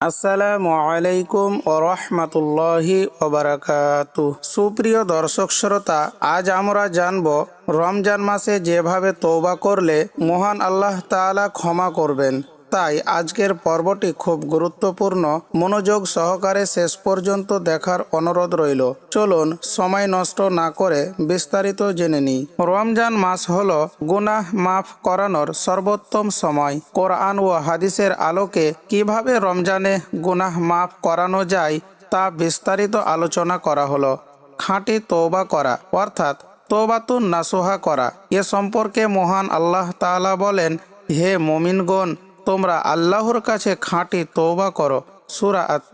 আসসালামু আলাইকুম ও রহমতুল্লাহি সুপ্রিয় দর্শক শ্রোতা, আজ আমরা জানব, রমজান মাসে যেভাবে তৌবা করলে মহান আল্লাহ তালা ক্ষমা করবেন। তাই আজকের পর্বটি খুব গুরুত্বপূর্ণ। মনোযোগ সহকারে শেষ পর্যন্ত দেখার অনুরোধ রইল। চলুন সময় নষ্ট না করে বিস্তারিত জেনে নিই। রমজান মাস হল গুনাহ মাফ করানোর সর্বোত্তম সময়। কোরআন ও হাদিসের আলোকে কীভাবে রমজানে গুনাহ মাফ করানো যায় তা বিস্তারিত আলোচনা করা হলো। খাঁটি তৌবা করা, অর্থাৎ তৌবাতুন নাসুহা করা। এ সম্পর্কে মহান আল্লাহ তাআলা বলেন, হে মমিনগণ তোমরা আল্লাহর কাছে খাঁটি তৌবা করো। সুরা আত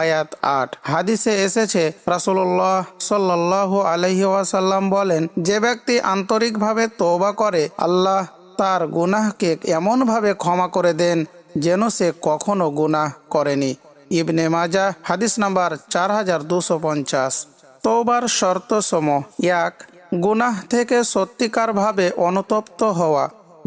আয়াত আট। হাদিসে এসেছে রাসুল্লাহ সাল্লাহ আলহি ওয়াসাল্লাম বলেন, যে ব্যক্তি আন্তরিকভাবে তৌবা করে, আল্লাহ তার গুনাহকে এমনভাবে ক্ষমা করে দেন যেন সে কখনো গুনাহ করেনি। ইবনে মাজা হাদিস নাম্বার চার হাজার দুশো পঞ্চাশ। তৌবার শর্ত সম এক, গুনাহ থেকে সত্যিকারভাবে অনুতপ্ত হওয়া।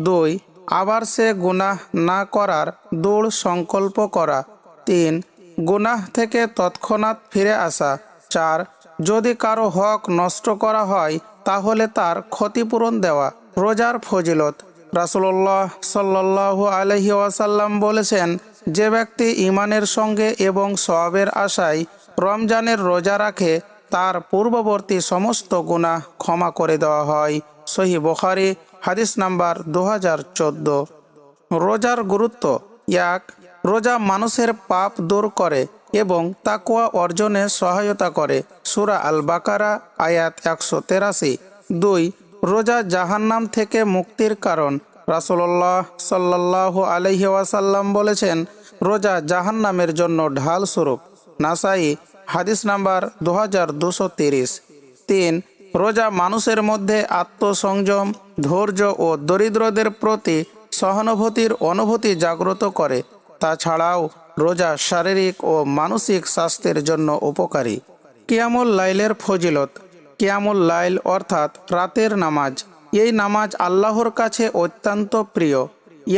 দুই আবার সে গুনাহ না করার দৃঢ় সংকল্প করা। তিন, গুনাহ থেকে তৎক্ষণাৎ ফিরে আসা। চার, যদি কারও হক নষ্ট করা হয়, তাহলে তার ক্ষতিপূরণ দেওয়া। রোজার ফজিলত। রাসুল্লাহ সাল্লাহ আলহি ওয়াসাল্লাম বলেছেন, যে ব্যক্তি ইমানের সঙ্গে এবং সবের আশায় রমজানের রোজা রাখে, তার পূর্ববর্তী সমস্ত গুনাহ ক্ষমা করে দেওয়া হয়। সহি বখারি, হাদিস নাম্বার দু হাজার চোদ্দ। রোজার গুরুত্ব এক, রোজা মানুষের পাপ দূর করে এবং তাকুয়া অর্জনে সহায়তা করে। সুরা আল বাকারা আয়াত একশো তেরাশি। দুই, রোজা জাহান্নাম থেকে মুক্তির কারণ। রাসুল্লাহ সাল্লাহ আলহি ওয়াসাল্লাম বলেছেন, রোজা জাহান্নামের জন্য ঢাল স্বরূপ। নাসাই, হাদিস নাম্বার দু হাজার দুশো তিরিশ। তিন রোজা মানুষের মধ্যে আত্মসংযম, ধৈর্য ও দরিদ্রদের প্রতি সহানুভূতির অনুভূতি জাগ্রত করে। তাছাড়াও রোজা শারীরিক ও মানসিক স্বাস্থ্যের জন্য উপকারী। কিয়ামুল লাইলের ফজিলত, কিয়ামুল লাইল অর্থাৎ রাতের নামাজ। এই নামাজ আল্লাহর কাছে অত্যন্ত প্রিয়।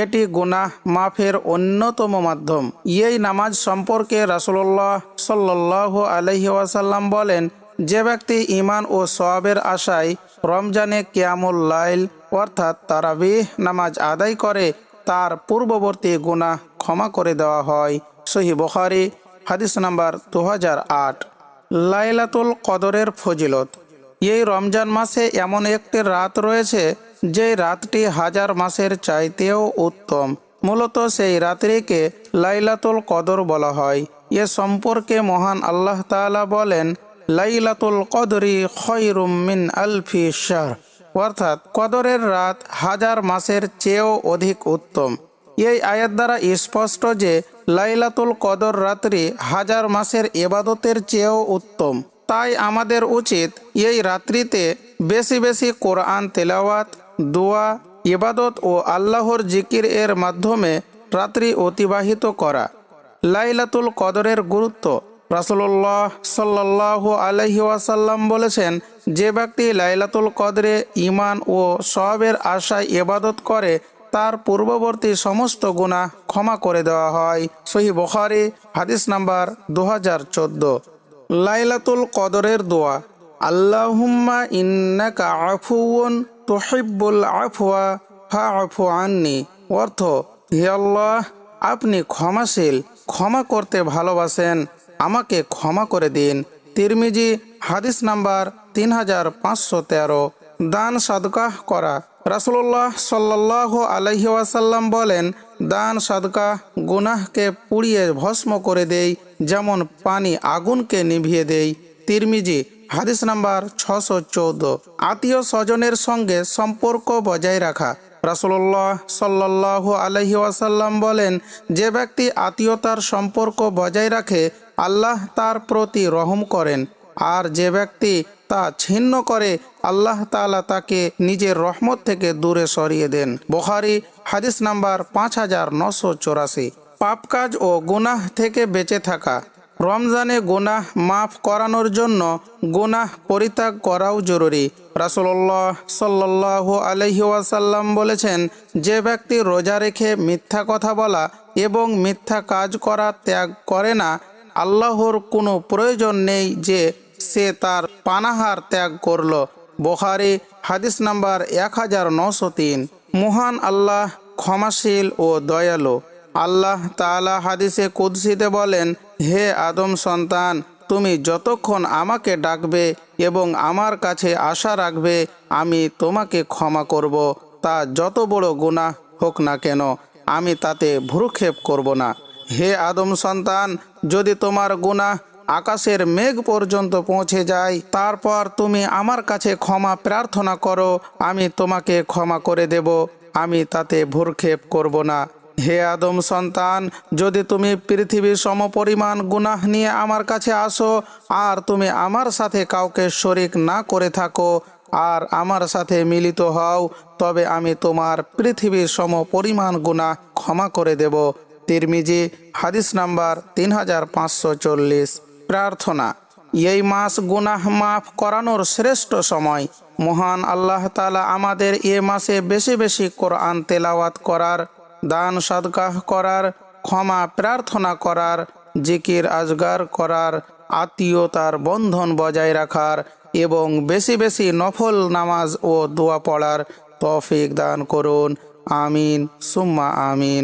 এটি গুনাহ মাফের অন্যতম মাধ্যম। এই নামাজ সম্পর্কে রাসুল্লাহ সাল্লাহ আলহি ওয়াসাল্লাম বলেন যে ব্যক্তি ইমান ও সওয়াবের আশায় রমজানে কিয়ামুল লাইল, অর্থাৎ তারাবিহ নামাজ আদায় করে, তার পূর্ববর্তী গুনাহ ক্ষমা করে দেওয়া হয়। সহি বখারি, হাদিস নাম্বার দু লাইলাতুল কদরের ফজিলত। এই রমজান মাসে এমন একটি রাত রয়েছে, যে রাতটি হাজার মাসের চাইতেও উত্তম। মূলত সেই রাত্রিকে লাইলাতুল কদর বলা হয়। এ সম্পর্কে মহান আল্লাহ তাআলা বলেন লাইলাতুল কদরি খয়রুম মিন আলফি শাহ অর্থাৎ কদরের রাত হাজার মাসের চেয়েও অধিক উত্তম। এই আয়াত দ্বারা স্পষ্ট যে লাইলাতুল কদর রাত্রি হাজার মাসের এবাদতের চেয়েও উত্তম। তাই আমাদের উচিত এই রাত্রিতে বেশি বেশি কোরআন তেলাওয়াত, দোয়া, ইবাদত ও আল্লাহর জিকির এর মাধ্যমে রাত্রি অতিবাহিত করা। লাইলাতুল কদরের গুরুত্ব রাসুল্লাহ সাল্লাহ আলহি ওয়াসাল্লাম বলেছেন, যে ব্যক্তি লাইলাতুল কদরে ইমান ও সবের আশায় এবাদত করে, তার পূর্ববর্তী সমস্ত গুণা ক্ষমা করে দেওয়া হয়। সহি বখারি, হাদিস নাম্বার দু হাজার চোদ্দ। লাইলাতুল কদরের দোয়া, আল্লাহুম্মা ইন্নাকা আফুউন তুহিব্বুল আফওয়া ফা আফু আননি। অর্থ, হে আল্লাহ, আপনি ক্ষমাশীল, ক্ষমা করতে ভালোবাসেন। আমাকে ক্ষমা করে দিন। তিরমিজি, হাদিস নাম্বার তিন হাজার পাঁচশো তেরো। দান সাদকাহ করা। রাসুল্লাহ সাল্লাহ আলহি ওয়াসাল্লাম বলেন, দান সাদকা গুনাহকে পুড়িয়ে ভস্ম করে দেই, যেমন পানি আগুনকে নিভিয়ে দেই। তিরমিজি, হাদিস নাম্বার ছশো চৌদ্দ। আত্মীয় স্বজনের সঙ্গে সম্পর্ক বজায় রাখা। রাসুল্লাহ সাল্লাহ আলহি ওয়াসাল্লাম বলেন, যে ব্যক্তি আত্মীয়তার সম্পর্ক বজায় রাখে আল্লাহ তার প্রতি রহম করেন, আর যে ব্যক্তি তা ছিন্ন করে, আল্লাহ তালা তাকে নিজের রহমত থেকে দূরে সরিয়ে দেন। বখারি, হাদিস নাম্বার পাঁচ হাজার নশো চৌরাশি। পাপ কাজ ও গুনাহ থেকে বেঁচে থাকা। রমজানে গুনাহ মাফ করানোর জন্য গুনাহ পরিত্যাগ করাও জরুরি। রাসুল্লাহ সাল্লাহ আলহি ওয়াসাল্লাম বলেছেন, যে ব্যক্তি রোজা রেখে মিথ্যা কথা বলা এবং মিথ্যা কাজ করা ত্যাগ করে না আল্লাহর কোনো প্রয়োজন নেই যে সে তার পানাহার ত্যাগ করল। বোখারি, হাদিস নাম্বার এক হাজার নশো তিন। মহান আল্লাহ ক্ষমাশীল ও দয়ালু। আল্লাহ তালা হাদিসে কুদসিতে বলেন, হে আদম সন্তান, তুমি যতক্ষণ আমাকে ডাকবে এবং আমার কাছে আশা রাখবে, আমি তোমাকে ক্ষমা করব। তা যত বড় গুনাহ হোক না কেন, আমি তাতে ভ্রুক্ষেপ করব না। হে আদম সন্তান, যদি তোমার গুনাহ আকাশের মেঘ পর্যন্ত পৌঁছে যায়, তারপর তুমি আমার কাছে ক্ষমা প্রার্থনা করো, আমি তোমাকে ক্ষমা করে দেব, আমি তাতে ভুরক্ষেপ করব না। হে আদম সন্তান, যদি তুমি পৃথিবীর সমপরিমাণ গুনাহ নিয়ে আমার কাছে আসো, আর তুমি আমার সাথে কাউকে শরিক না করে থাকো, আর আমার সাথে মিলিত হও, তবে আমি তোমার পৃথিবীর সম পরিমাণ গুনাহ ক্ষমা করে দেব। তিরমিজি, হাদিস নাম্বার তিন হাজার পাঁচশো চল্লিশ। প্রার্থনা, এই মাস গুনাহ মাফ করানোর শ্রেষ্ঠ সময়। মহান আল্লাহ তালা আমাদের এ মাসে বেশি বেশি কোরআন তেলাওয়াত করার, দান সদকাহ করার, ক্ষমা প্রার্থনা করার, জিকির আজগার করার, আত্মীয়তার বন্ধন বজায় রাখার এবং বেশি বেশি নফল নামাজ ও দোয়া পড়ার তৌফিক দান করুন। আমিন, সুম্মা আমিন।